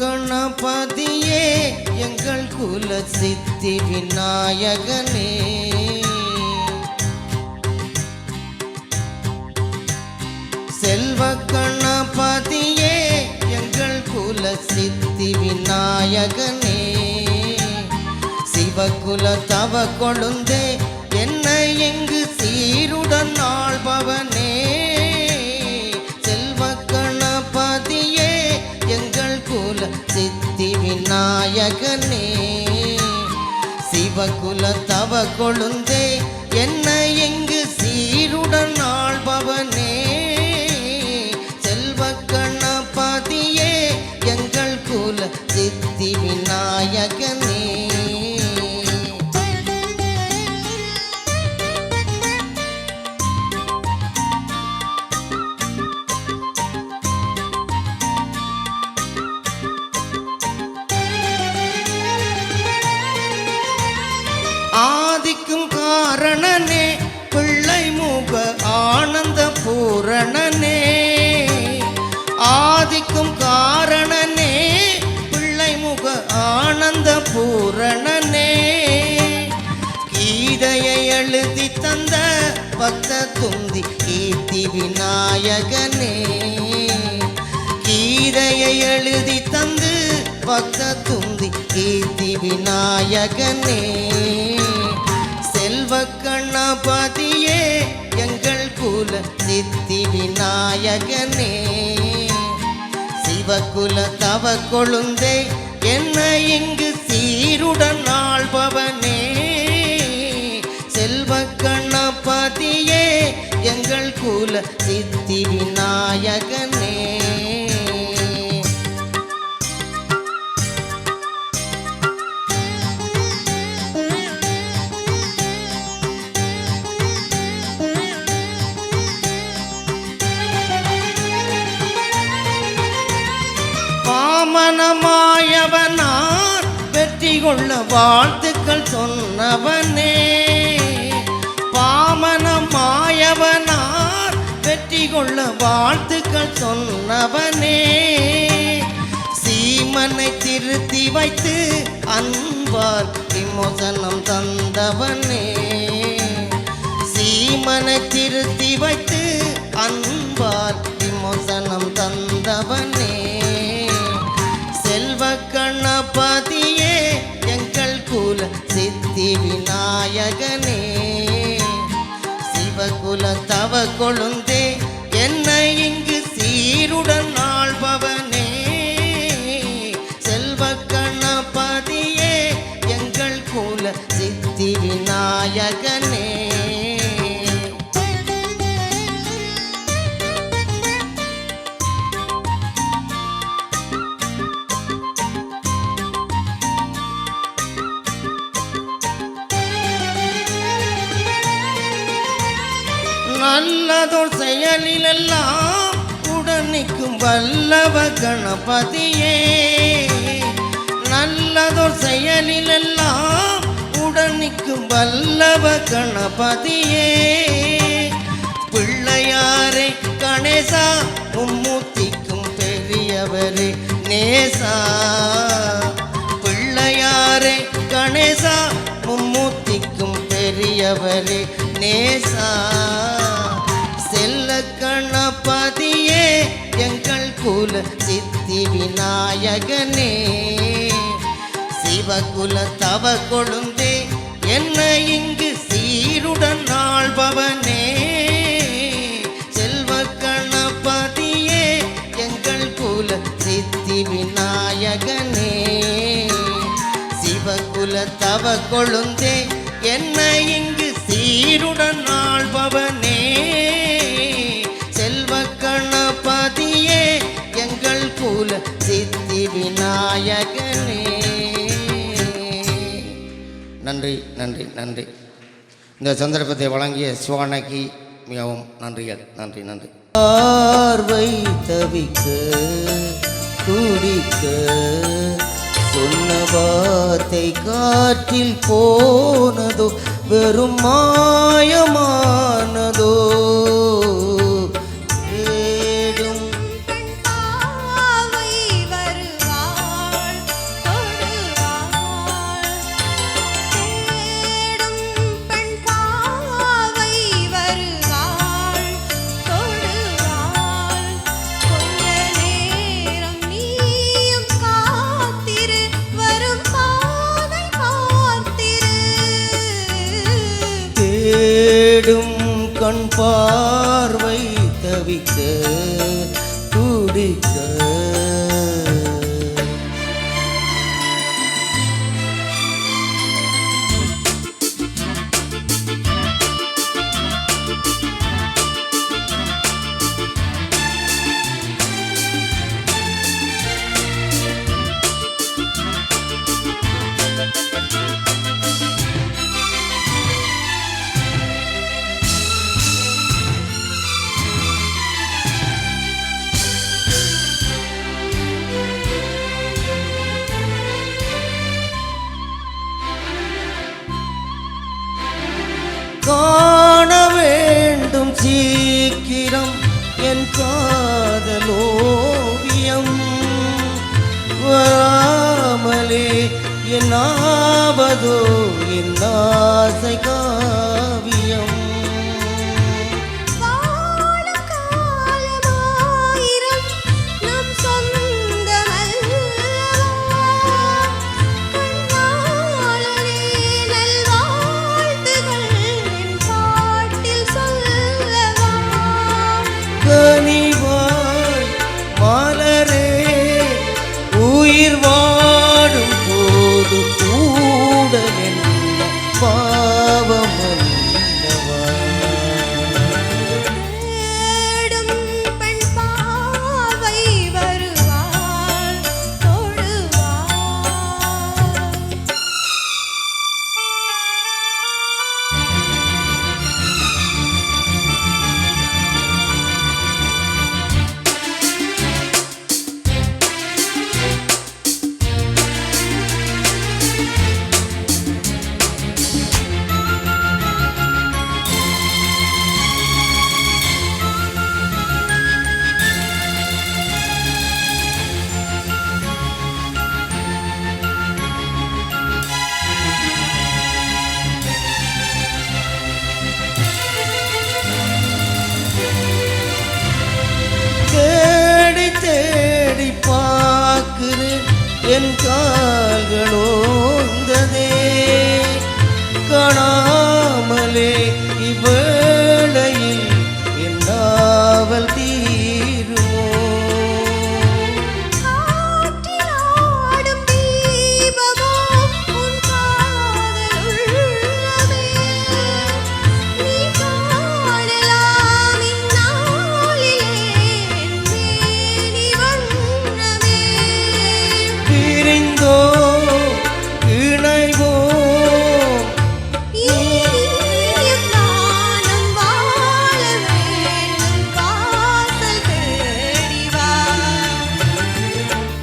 கணபதியே எங்கள் குல சித்தி விநாயகனே. செல்வ கணபதியே எங்கள் குல சித்தி விநாயகனே. சிவகுல தவ கொழுந்தே என்னை எங்கு சீருடன் ஆள்பவன் சித்தி விநாயகனே சிவகுல தவ கொழுந்தே என்னை எங்கு சீருடன் ஆள்பவன் விநாயகனே கீதையை எழுதி தந்து பக்த துந்தி கீர்த்தி விநாயகனே. செல்வ கண்ணபதியே எங்கள் குல சித்தி விநாயகனே. சிவகுல தவ கொழுந்தே என்ன இங்கு சீருடன் ஆள்பவனே. செல்வ கண்ணபதியே எங்கள் குல சித்தி விநாயகனே. பாமனமாயவனார் வெற்றி கொள்ள வாழ்த்து கொள்ள வாழ்த்துக்கள் சொன்னவனே. சீமனை திருத்தி வைத்து அன்பார் விமோசனம் தந்தவனே. சீமனை திருத்தி வைத்து அன்பார் விமோசனம் தந்தவனே. செல்வ கண்ணபதியே எங்கள் குல சித்தி விநாயகனே. சிவகுல தவ கொழுந்த நல்லதோர் செயலிலெல்லாம் உடனிக்கும் வல்லவ கணபதியே. நல்லதோர் செயலிலெல்லாம் உடனிக்கும் வல்லவ கணபதியே. பிள்ளையாரே கணேசா மும்மூர்த்திக்கும் பெரியவரே நேசா. பிள்ளையாரே கணேசா மும்மூர்த்திக்கும் பெரியவரே நேசா. கணபதியே எங்கள் குல சித்தி விநாயகனே. சிவகுல தவ கொழுந்தே என்ன இங்கு சீருடன் ஆழ்பவனே செல்வ கணபதியே எங்கள் குல சித்தி விநாயகனே. சிவகுல தவ கொழுந்தே என்ன இங்கு சீருடன் ஆள் நன்றி நன்றி நன்றி. இந்த சந்தர்ப்பத்தை வழங்கிய சிவானகி மிகவும் நன்றிகள் நன்றி நன்றி. பார்வை தவிக்க துடிக்க சொன்ன வார்த்தை காற்றில் போனதோ வெறும் மாயமா என்னாவதோ என் ஆசைகா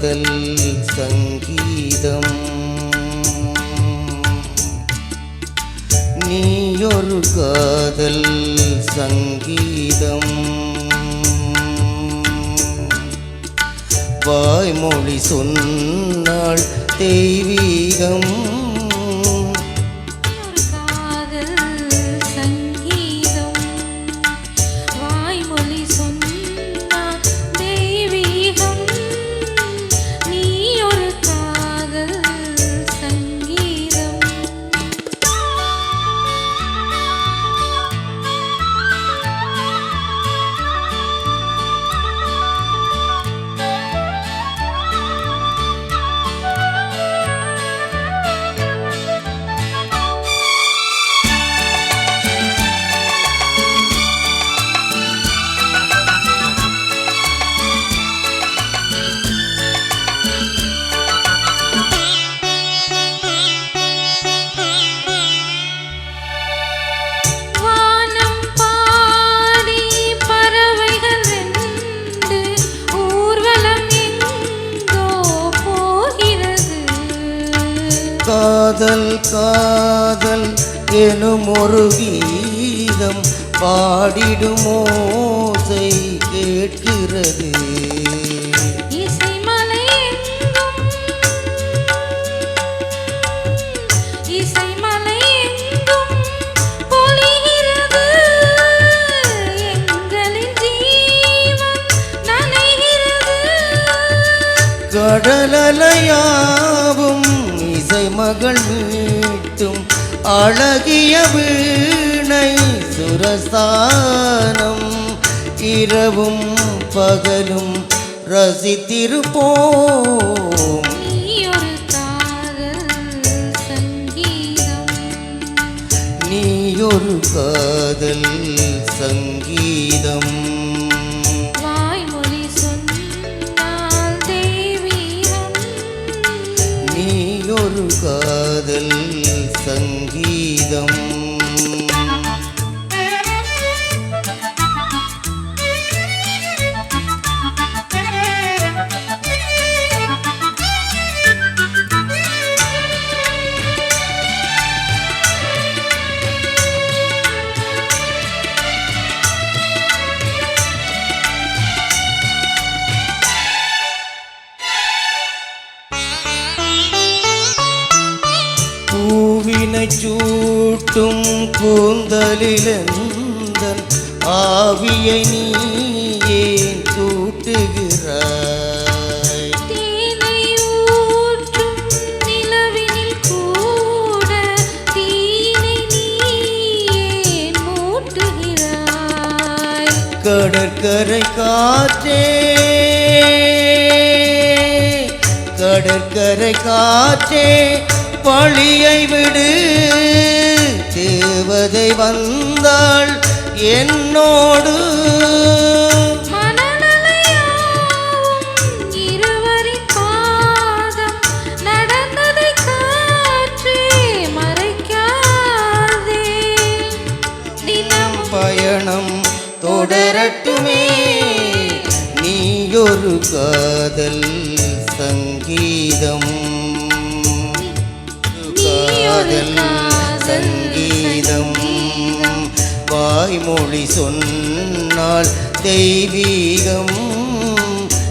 காதல் சங்கீதம். நீயொரு காதல் சங்கீதம். வாய்மொழி சொன்னால் தெய்வீகம். பாடிடும் ஓசை கேட்கிறது. கடலலையாவும் இசை மகள் மீட்டும் அழகிய வீணை சுரஸ்தானம் இரவும் பகலும் ரசித்திருப்போம். நீயொரு காதல் சங்கீதம். வாய்மொழி சொன்னால் தெய்வீகம். நீயொரு காதல் சங்கீதம். கடற்கரை காற்றே பழியை விடு. தேவதை வந்தாள் என்னோடு. பயணம் தொடரட்டுமே நீயொரு காதல். சங்கீதம். காதல் சங்கீதம். வாய்மொழி சொன்னால் தெய்வீகம்.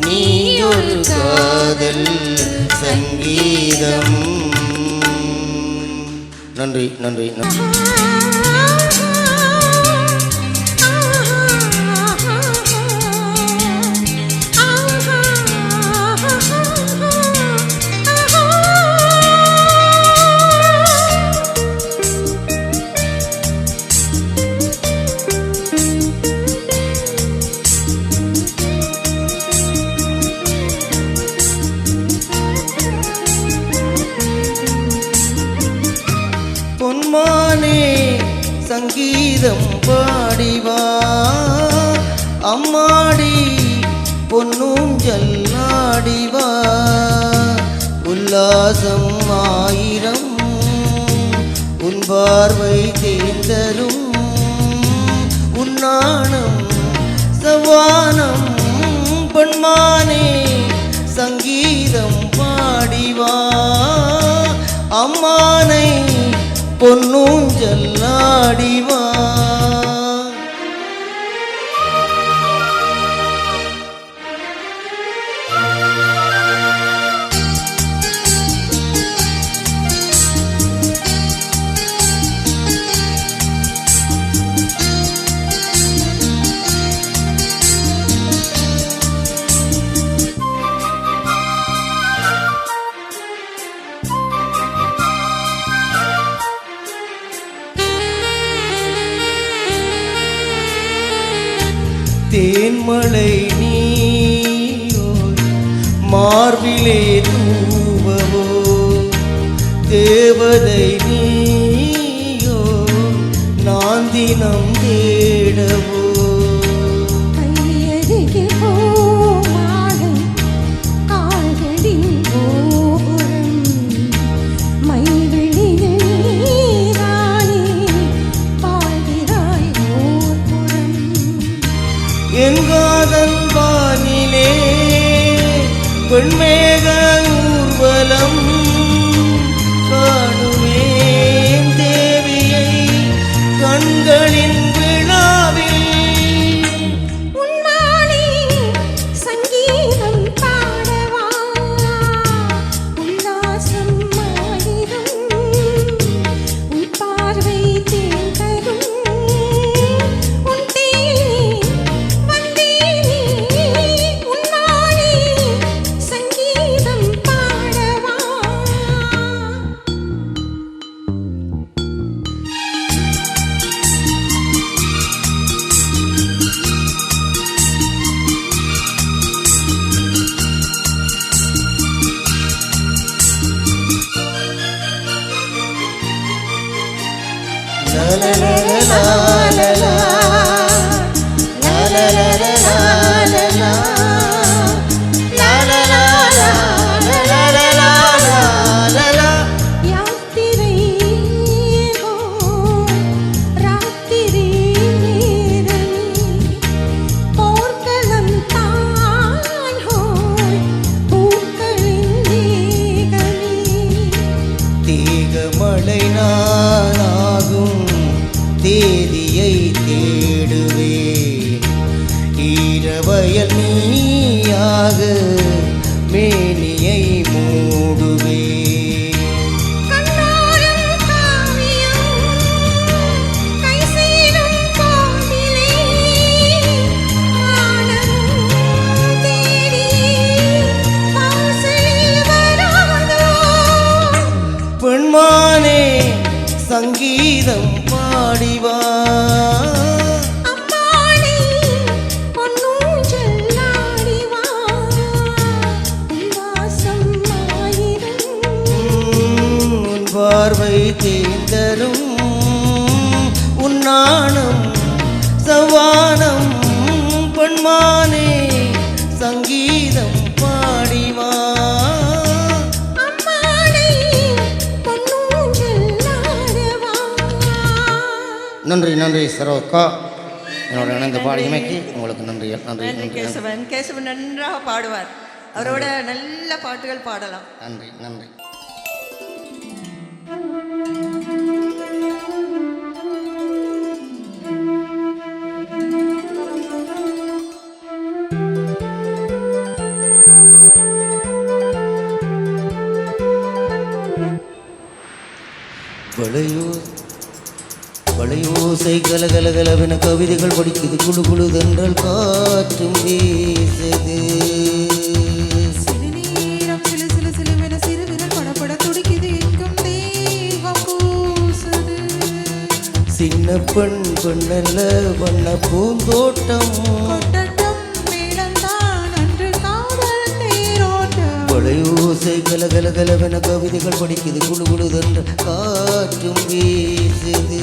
நீயொரு காதல் சங்கீதம். நன்றி நன்றி நன்றி. பாடிவா. அம்மாடி பொன்னும் ஜல்லாடிவா. உல்லாசம் ஆயிரம் உன் பார்வை தேர்ந்தரும். உன்னானம் சவானம் பொன்மானே பொன்னூஞ்சல் ஆடிவா மழை பெண்மேக மேகமழை நாளாகும் தேதியை தேடுவேன் ஈரவயல் நீயாக பார்வை தேர்ந்தரும். உன்னானம் சவானம் பெண்மானே சங்கீதம் பாடிவா. நன்றி நன்றி சரோக்கா என்னோட இணைந்து பாடியமைக்கு உங்களுக்கு நன்றி நன்றி நன்றி நன்றி நன்றி. கேசவன் கேசவன் நன்றாக பாடுவார். அவரோட நல்ல பாட்டுகள் பாடலாம். நன்றி நன்றி. வளையோ வளையோசை கலகலகலவென கவிதைகள் படிக்குது. குழு குழு தென்றல் காற்றும் வீசுது. சின்ன பெண் பெண்ணல்ல வண்ண பூந்தோட்டம். கொட்டட்டும் மேளம்தான் அன்று காதல் தேரோட்டம். ஓசை கல கல கலவென கவிதைகள் படிக்குது குழு குழு காற்றும் வீசுது.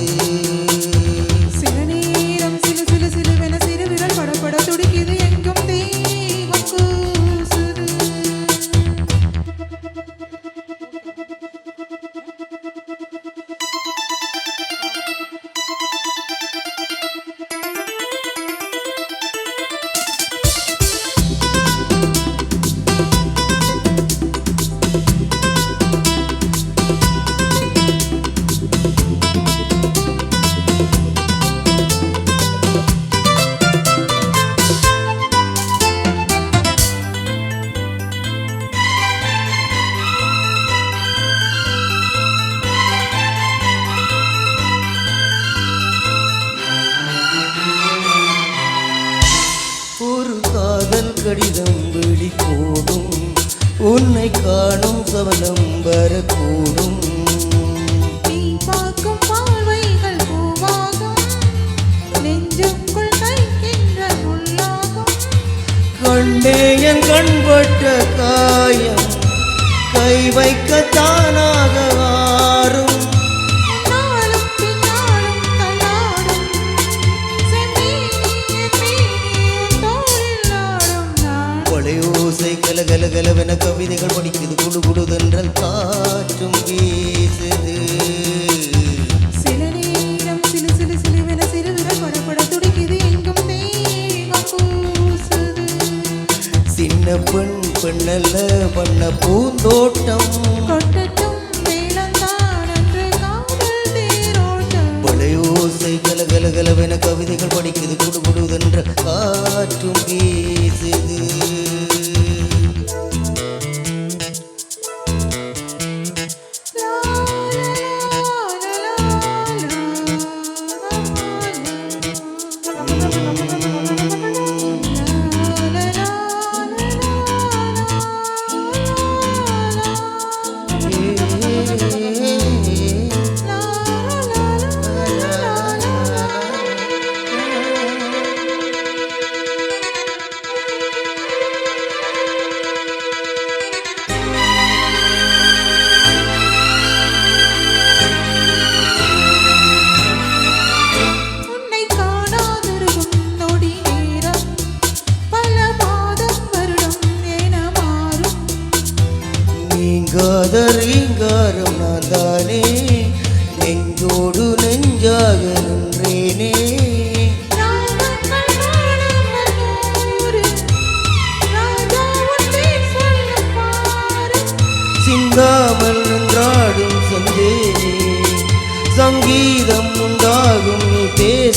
காதல் கடிதம் வெளிப்போடும் உன்னை காணும் சவலம் வரக்கூடும். கண்டே என் கண்பட்ட காயம். கை வைக்க தானாக கலகல கலவென கவிதைகள் படிக்குது குடு குடுதென்றல் காற்றும் வீசுது. சின்ன பெண் பெண்ணல்ல பண்ண பூந்தோட்டம். கொட்டட்டும் மேளம்தான் அன்று காதல் தேரோட்டம். கொலையோசை கலகல கலவென கவிதைகள் படிக்குது குடு குடுதென்ற காற்றும் வீசுது.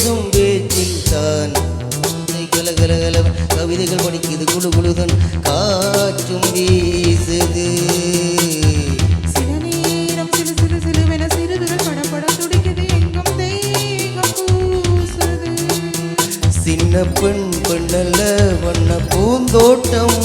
பேசும் பேச்சில் தான். கலகலகலவன் கவிதைகள் படிக்குது குழு குழுதன் காற்றும் வீசுது. சின்ன பெண் பெண்ணல்ல வண்ண பூந்தோட்டம்